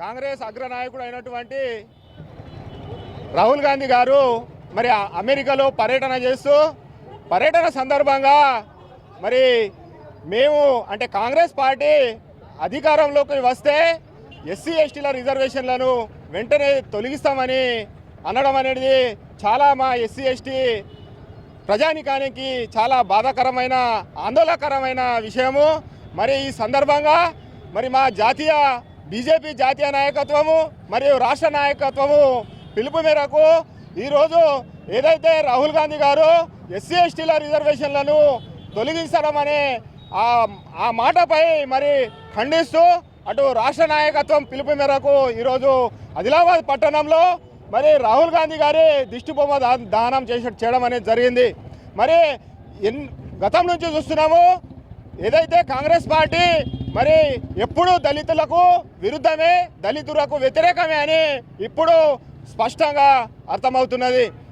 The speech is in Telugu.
కాంగ్రెస్ అగ్రనాయకుడు అయినటువంటి రాహుల్ గాంధీ గారు మరి ఆ అమెరికాలో పర్యటన చేస్తూ పర్యటన సందర్భంగా మరి మేము అంటే కాంగ్రెస్ పార్టీ అధికారంలోకి వస్తే ఎస్సీ ఎస్టీల రిజర్వేషన్లను వెంటనే తొలగిస్తామని అనడం అనేది చాలా మా ఎస్సీ ఎస్టీ ప్రజానికానికి చాలా బాధాకరమైన ఆందోళనకరమైన విషయము. మరి ఈ సందర్భంగా మరి మా జాతీయ బీజేపీ జాతీయ నాయకత్వము మరియు రాష్ట్ర నాయకత్వము పిలుపు మేరకు ఈరోజు ఏదైతే రాహుల్ గాంధీ గారు ఎస్సీ ఎస్టీల రిజర్వేషన్లను తొలగించడం అనే ఆ ఆ మాటపై మరి ఖండిస్తూ అటు రాష్ట్ర నాయకత్వం పిలుపు మేరకు ఈరోజు ఆదిలాబాద్ పట్టణంలో మరి రాహుల్ గాంధీ గారి దిష్టి బొమ్మ దా- దానం చేసి చేయడం అనేది జరిగింది. మరి ఎన్ గతం నుంచి చూస్తున్నాము ఏదైతే కాంగ్రెస్ పార్టీ మరి ఎప్పుడు దళితులకు విరుద్ధమే దళితులకు వ్యతిరేకమే అని ఇప్పుడు స్పష్టంగా అర్థమవుతున్నది.